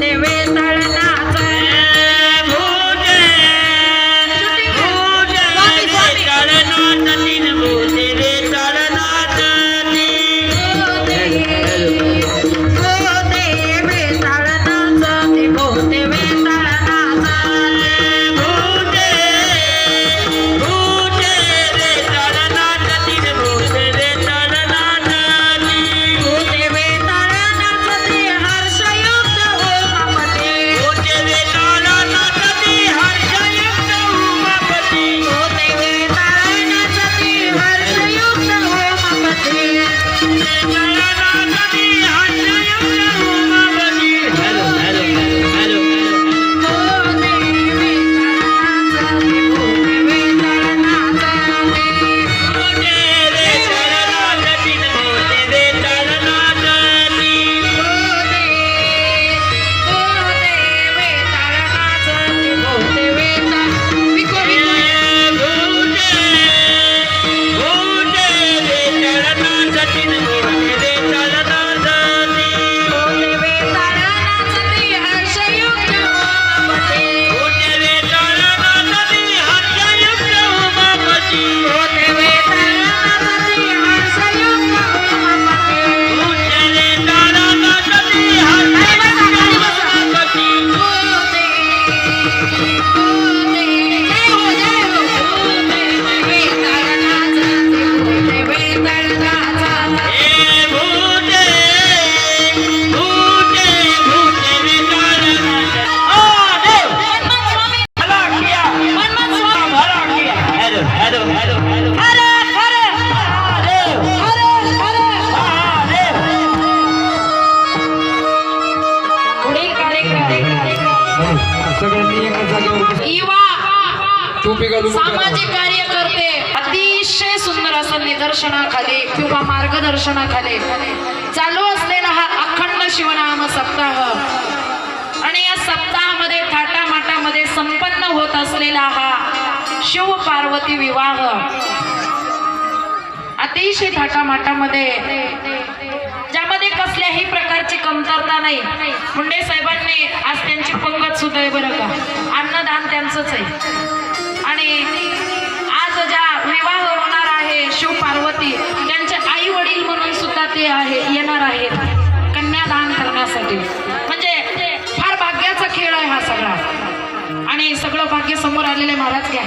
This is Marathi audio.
देवे तळना Senhor. सामाजिक कार्यकर्ते अतिशय सुंदर असं निदर्शनाखाली किंवा मार्गदर्शनाखाली चालू असलेला हा अखंड शिवनाम सप्ताह. आणि या सप्ताहामध्ये थाटामाटामध्ये संपन्न होत असलेला हा शिव पार्वती विवाह अतिशय थाटामाटामध्ये ज्यामध्ये कसल्याही प्रकारची कमतरता नाही. मुंडे साहेबांनी आज त्यांची पंगत सुद्धा आहे बरं का. अन्नदान त्यांचंच आहे. आणि आज ज्या विवाह होणार आहे शिव पार्वती त्यांचे आई वडील म्हणून सुद्धा ते आहे येणार आहेत. कन्यादान करण्यासाठी. म्हणजे फार भाग्याचा खेळ आहे हा सगळा. आणि सगळं भाग्य समोर आलेले महाराज घ्या.